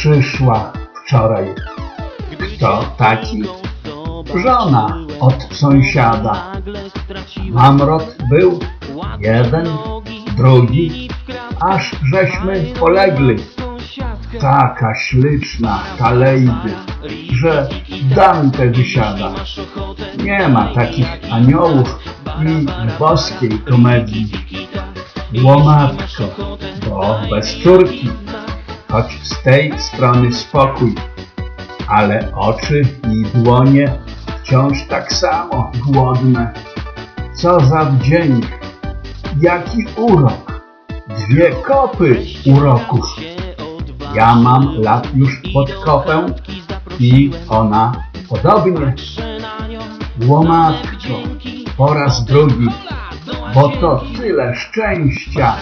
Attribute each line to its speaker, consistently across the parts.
Speaker 1: przyszła wczoraj. Kto taki? Żona od sąsiada. Mamrot był jeden, drugi, aż żeśmy polegli. Taka śliczna ta lady, że Dante wysiada. Nie ma takich aniołów i boskiej komedii. Łomatko, bo bez córki, choć z tej strony spokój, ale oczy i dłonie wciąż tak samo głodne. Co za wdzięk, jaki urok, dwie kopy uroków. Ja mam lat już pod kopę i ona podobnie. Łomatko, po raz drugi, bo to tyle szczęścia,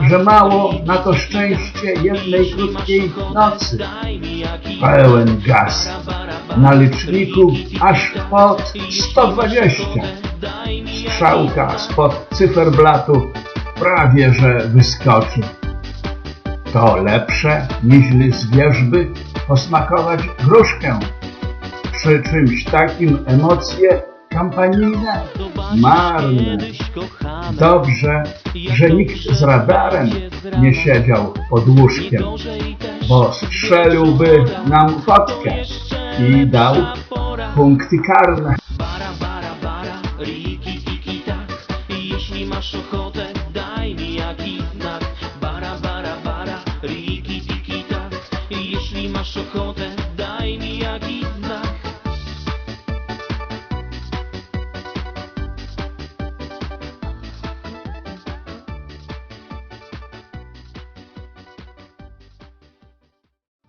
Speaker 1: że mało na to szczęście jednej krótkiej nocy. Pełen gaz, na liczniku aż pod 120. Strzałka spod cyferblatu prawie że wyskoczy. To lepsze niźli z wierzby posmakować gruszkę. Przy czymś takim emocje kampanijne marne. Dobrze, że nikt z radarem nie siedział pod łóżkiem, bo strzeliłby nam fotkę i dał punkty karne.
Speaker 2: Tak. Jeśli masz ochotę, daj mi jakiś znak.